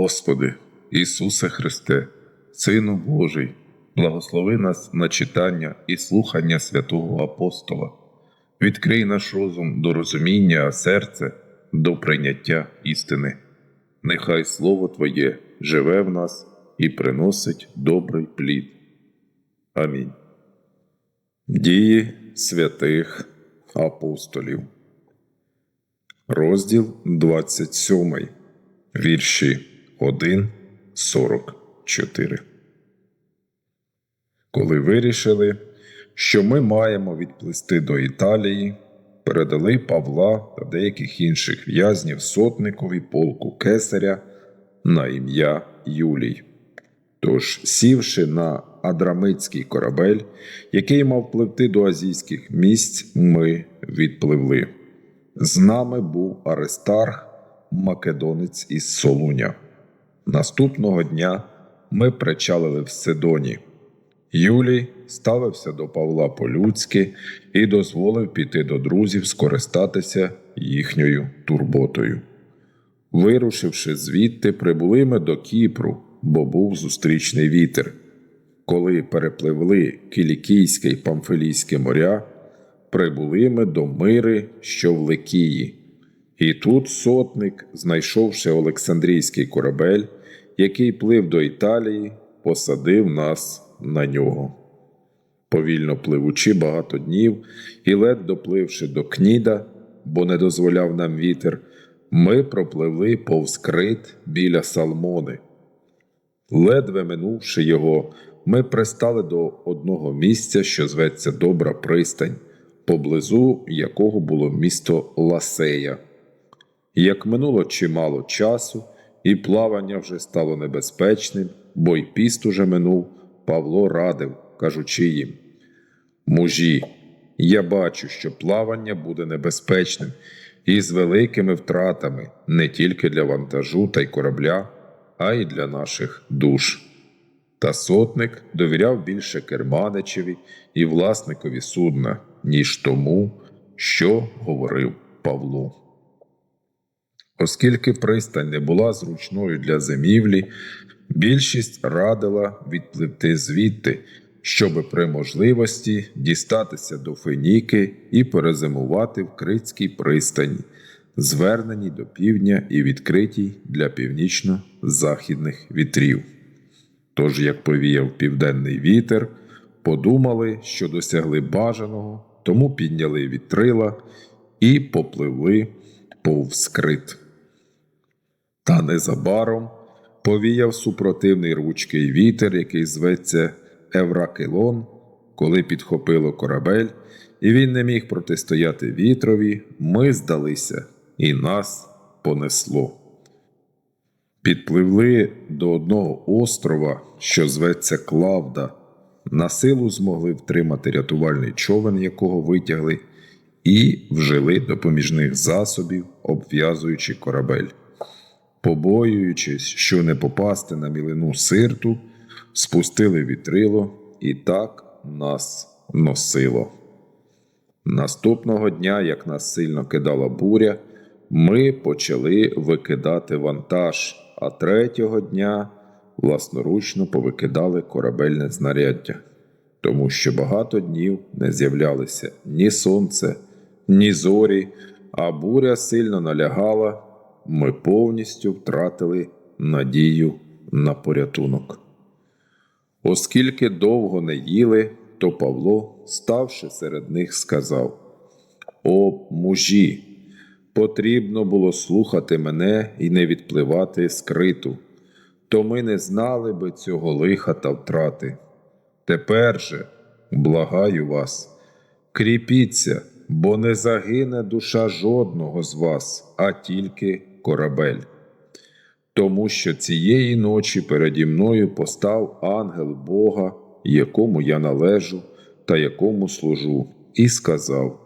Господи, Ісусе Христе, Сину Божий, благослови нас на читання і слухання святого Апостола. Відкрий наш розум до розуміння, а серце до прийняття істини. Нехай Слово Твоє живе в нас і приносить добрий плід. Амінь. Дії святих апостолів. Розділ 27. Вірші 1, 44. Коли вирішили, що ми маємо відплисти до Італії, передали Павла та деяких інших в'язнів сотникові полку кесаря на ім'я Юлій. Тож, сівши на Адрамитський корабель, який мав пливти до азійських місць, ми відпливли. З нами був Аристарх, македонець із Солуня. Наступного дня ми причалили в Сидоні. Юлій ставився до Павла по-людськи і дозволив піти до друзів скористатися їхньою турботою. Вирушивши звідти, прибули ми до Кіпру, бо був зустрічний вітер. Коли перепливли Кілікійське й Памфилійське моря, прибули ми до Мири, що в Ликії. І тут сотник, знайшовши Олександрійський корабель, який плив до Італії, посадив нас на нього. Повільно пливучи багато днів і лед допливши до Кніда, бо не дозволяв нам вітер, ми пропливли повз крит біля Салмони. Ледве минувши його, ми пристали до одного місця, що зветься Добра пристань, поблизу якого було місто Ласея. Як минуло чимало часу, і плавання вже стало небезпечним, бо й піст уже минув, Павло радив, кажучи їм: Мужі, я бачу, що плавання буде небезпечним і з великими втратами не тільки для вантажу та й корабля, а й для наших душ. Та сотник довіряв більше керманичеві і власникові судна, ніж тому, що говорив Павло. Оскільки пристань не була зручною для зимівлі, більшість радила відпливти звідти, щоби при можливості дістатися до Феніки і перезимувати в Критській пристані, зверненій до півдня і відкритій для північно-західних вітрів. Тож, як повіяв південний вітер, подумали, що досягли бажаного, тому підняли вітрила і попливли повз крит. Та незабаром повіяв супротивний ручкий вітер, який зветься Евракелон, коли підхопило корабель, і він не міг протистояти вітрові, ми здалися, і нас понесло. Підпливли до одного острова, що зветься Клавда, на силу змогли втримати рятувальний човен, якого витягли, і вжили допоміжних засобів, обв'язуючи корабель. Побоюючись, що не попасти на мілину сирту, спустили вітрило і так нас носило. Наступного дня, як нас сильно кидала буря, ми почали викидати вантаж, а третього дня власноручно повикидали корабельне знаряддя, тому що багато днів не з'являлися ні сонце, ні зорі, а буря сильно налягала ми повністю втратили надію на порятунок. Оскільки довго не їли, то Павло, ставши серед них, сказав: О, мужі! Потрібно було слухати мене і не відпливати скриту, то ми не знали би цього лиха та втрати. Тепер же, благаю вас, кріпіться, бо не загине душа жодного з вас, а тільки корабель. Тому що цієї ночі переді мною постав ангел Бога, якому я належу та якому служу, і сказав: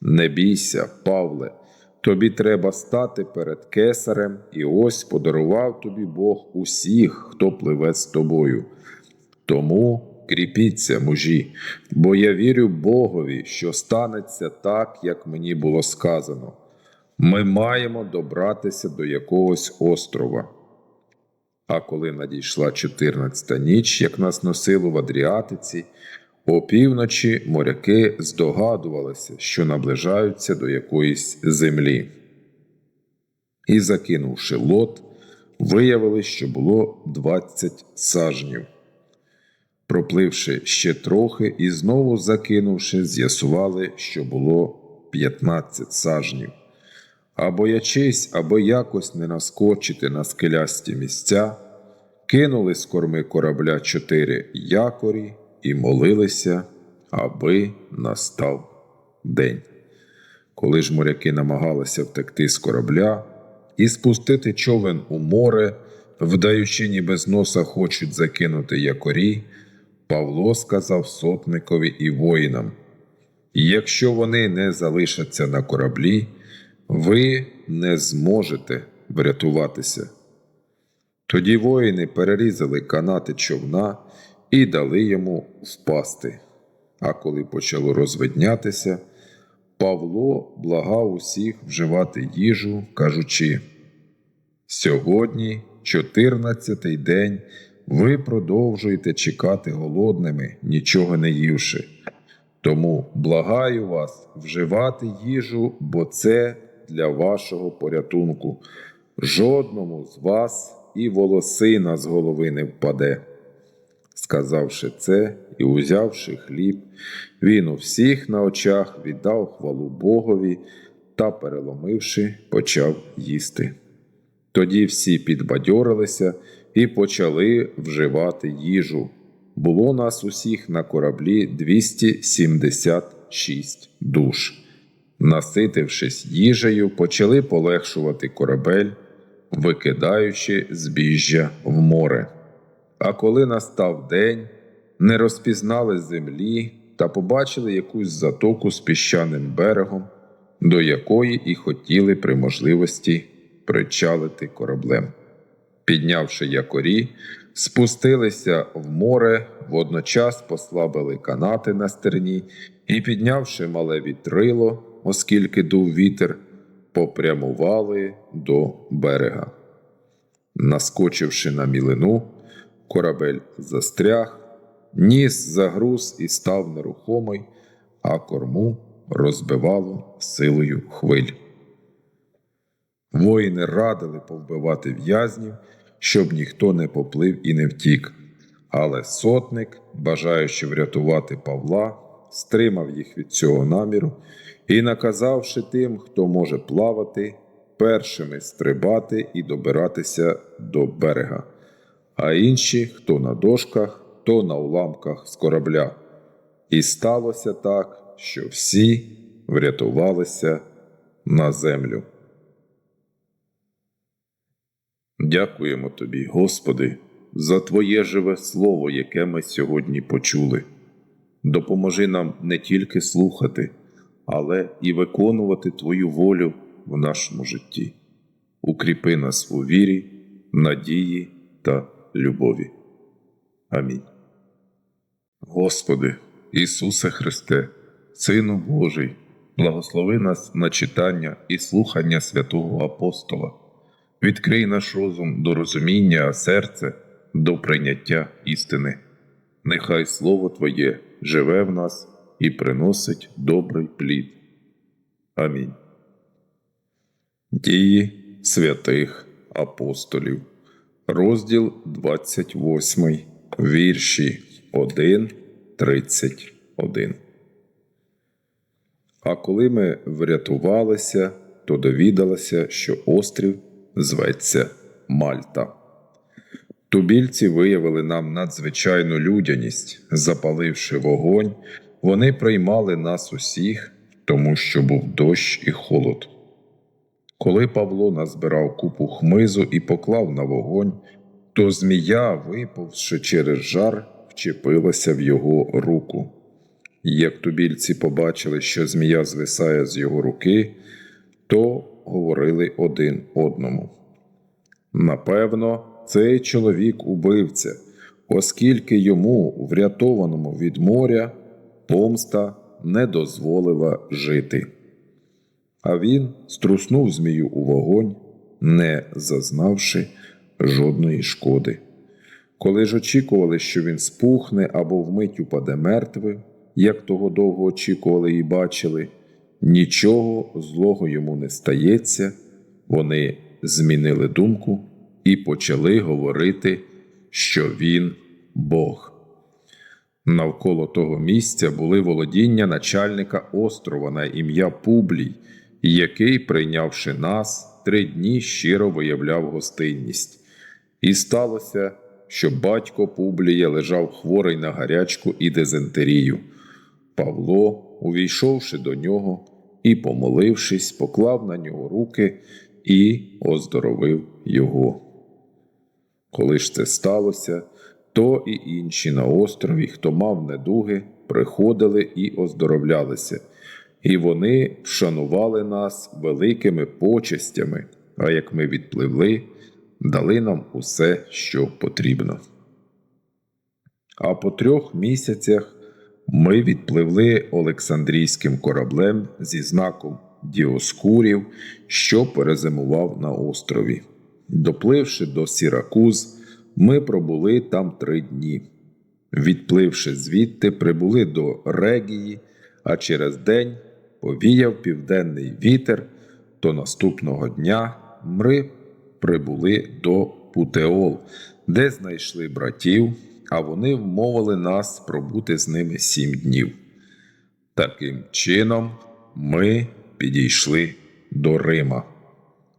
Не бійся, Павле, тобі треба стати перед кесарем, і ось подарував тобі Бог усіх, хто пливе з тобою. Тому кріпіться, мужі, бо я вірю Богові, що станеться так, як мені було сказано. Ми маємо добратися до якогось острова. А коли надійшла чотирнадцята ніч, як нас носило в Адріатиці, опівночі моряки здогадувалися, що наближаються до якоїсь землі. І, закинувши лот, виявили, що було двадцять сажнів. Пропливши ще трохи і знову закинувши, з'ясували, що було п'ятнадцять сажнів. А боячись, аби якось не наскочити на скелясті місця, кинули з корми корабля чотири якорі і молилися, аби настав день. Коли ж моряки намагалися втекти з корабля і спустити човен у море, вдаючи, ніби з носа хочуть закинути якорі, Павло сказав сотникові і воїнам: Якщо вони не залишаться на кораблі, ви не зможете врятуватися. Тоді воїни перерізали канати човна і дали йому впасти. А коли почало розвиднятися, Павло благав усіх вживати їжу, кажучи: Сьогодні, чотирнадцятий день, ви продовжуєте чекати голодними, нічого не ївши. Тому благаю вас вживати їжу, бо це для вашого порятунку. Жодному з вас і волосина з голови не впаде. Сказавши це і узявши хліб, він у всіх на очах віддав хвалу Богові та, переломивши, почав їсти. Тоді всі підбадьорилися і почали вживати їжу. Було нас усіх на кораблі 276 душ. Наситившись їжею, почали полегшувати корабель, викидаючи збіжжя в море. А коли настав день, не розпізнали землі та побачили якусь затоку з піщаним берегом, до якої і хотіли при можливості причалити кораблем. Піднявши якорі, спустилися в море, водночас послабили канати на стерні і, піднявши мале вітрило, оскільки дув вітер, попрямували до берега. Наскочивши на мілину, корабель застряг, ніс загруз і став нерухомий, а корму розбивало силою хвиль. Воїни радили повбивати в'язнів, щоб ніхто не поплив і не втік. Але сотник, бажаючи врятувати Павла, стримав їх від цього наміру і, наказавши тим, хто може плавати, першими стрибати і добиратися до берега, а інші, хто на дошках, то на уламках з корабля. І сталося так, що всі врятувалися на землю. Дякуємо тобі, Господи, за Твоє живе Слово, яке ми сьогодні почули. Допоможи нам не тільки слухати, але і виконувати Твою волю в нашому житті. Укріпи нас у вірі, надії та любові. Амінь. Господи, Ісусе Христе, Сину Божий, благослови нас на читання і слухання святого Апостола. Відкрий наш розум до розуміння, а серце до прийняття істини. Нехай Слово Твоє живе в нас і приносить добрий плід. Амінь. Дії святих апостолів, розділ 28, вірші 1, 31. А коли ми врятувалися, то довідалися, що острів зветься Мальта. Тубільці виявили нам надзвичайну людяність, запаливши вогонь, вони приймали нас усіх, тому що був дощ і холод. Коли Павло назбирав купу хмизу і поклав на вогонь, то змія, виповзши через жар, вчепилася в його руку. Як тубільці побачили, що змія звисає з його руки, то говорили один одному. Напевно, цей чоловік убивця, оскільки йому, врятованому від моря, помста не дозволила жити. А він струснув змію у вогонь, не зазнавши жодної шкоди. Коли ж очікували, що він спухне або вмить упаде мертвим, як того довго очікували і бачили, нічого злого йому не стається, вони змінили думку і почали говорити, що він Бог. Навколо того місця були володіння начальника острова на ім'я Публій, який, прийнявши нас, три дні щиро виявляв гостинність. І сталося, що батько Публія лежав хворий на гарячку і дизентерію. Павло, увійшовши до нього і, помолившись, поклав на нього руки і оздоровив його. Коли ж це сталося, то і інші на острові, хто мав недуги, приходили і оздоровлялися, і вони вшанували нас великими почестями, а як ми відпливли, дали нам усе, що потрібно. А по трьох місяцях ми відпливли Олександрійським кораблем зі знаком Діоскурів, що перезимував на острові. Допливши до Сіракуз, ми пробули там три дні. Відпливши звідти, прибули до Регії, а через день повіяв південний вітер, то наступного дня ми прибули до Путеол, де знайшли братів, а вони вмовили нас пробути з ними сім днів. Таким чином ми підійшли до Рима.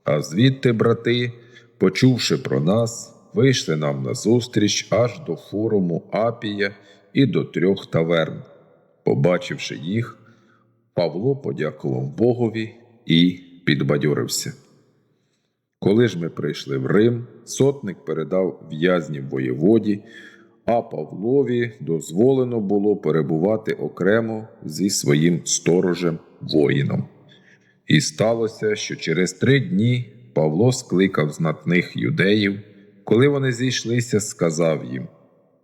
А звідти, брати, почувши про нас, вийшли нам назустріч аж до форуму Апія і до трьох таверн. Побачивши їх, Павло подякував Богові і підбадьорився. Коли ж ми прийшли в Рим, сотник передав в'язнів воєводі, а Павлові дозволено було перебувати окремо зі своїм сторожем воїном. І сталося, що через три дні Павло скликав знатних юдеїв, коли вони зійшлися, сказав їм: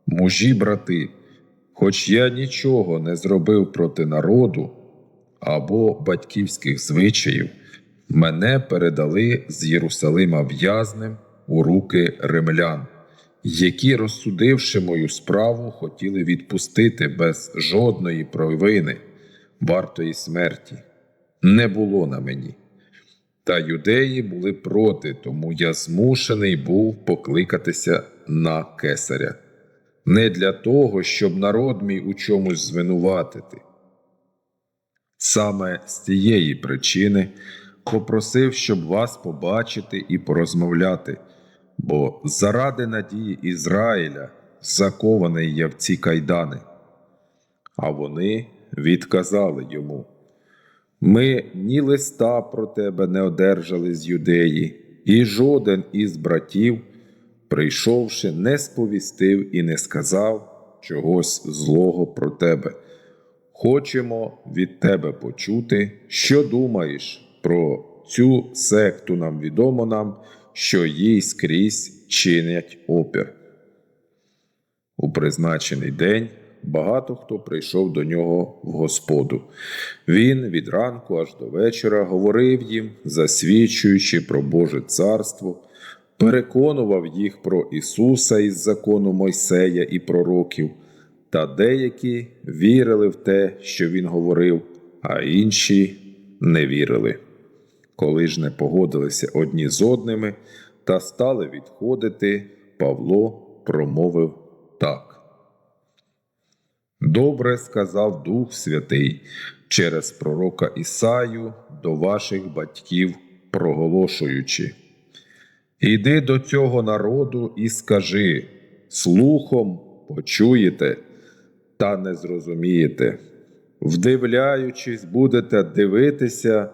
Мужі, брати, хоч я нічого не зробив проти народу або батьківських звичаїв, мене передали з Єрусалима в'язнем у руки римлян, які, розсудивши мою справу, хотіли відпустити без жодної провини, вартої смерті. Не було на мені. Та юдеї були проти, тому я змушений був покликатися на кесаря. Не для того, щоб народ мій у чомусь звинуватити. Саме з цієї причини попросив, щоб вас побачити і порозмовляти, бо заради надії Ізраїля закований я в ці кайдани. А вони відказали йому. Ми ні листа про тебе не одержали з юдеї, і жоден із братів, прийшовши, не сповістив і не сказав чогось злого про тебе. Хочемо від тебе почути, що думаєш про цю секту нам відомо нам, що їй скрізь чинять опір. У призначений день багато хто прийшов до нього в Господу. Він від ранку аж до вечора говорив їм, засвідчуючи про Боже царство, переконував їх про Ісуса із закону Мойсея і пророків, та деякі вірили в те, що Він говорив, а інші не вірили. Коли ж не погодилися одні з одними та стали відходити, Павло промовив так. Добре сказав Дух Святий через пророка Ісаю до ваших батьків, проголошуючи. Іди до цього народу і скажи слухом почуєте та не зрозумієте, вдивляючись, будете дивитися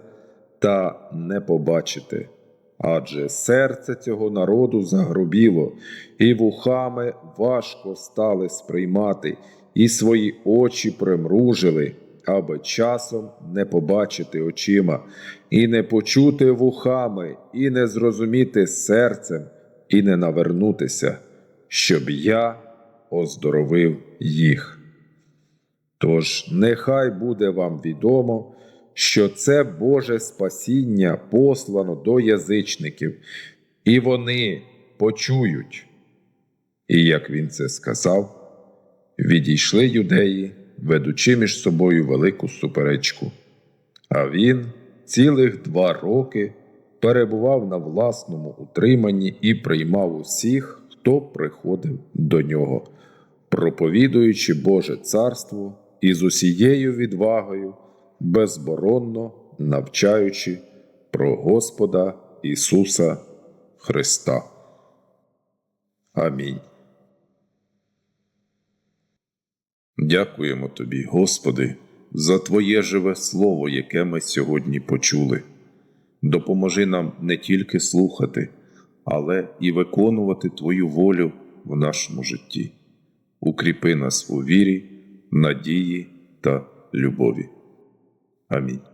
та не побачите. Адже серце цього народу загрубіло, і вухами важко стали сприймати, і свої очі примружили, аби часом не побачити очима, і не почути вухами, і не зрозуміти серцем, і не навернутися, щоб я оздоровив їх. Тож нехай буде вам відомо, що це Боже спасіння послано до язичників, і вони, почують. І як він це сказав, відійшли юдеї, ведучи між собою велику суперечку. А він цілих два роки перебував на власному утриманні і приймав усіх, хто приходив до нього, проповідуючи Боже царство і з усією відвагою, безборонно навчаючи про Господа Ісуса Христа. Амінь. Дякуємо Тобі, Господи, за Твоє живе Слово, яке ми сьогодні почули. Допоможи нам не тільки слухати, але і виконувати Твою волю в нашому житті. Укріпи нас у вірі, надії та любові. Амінь.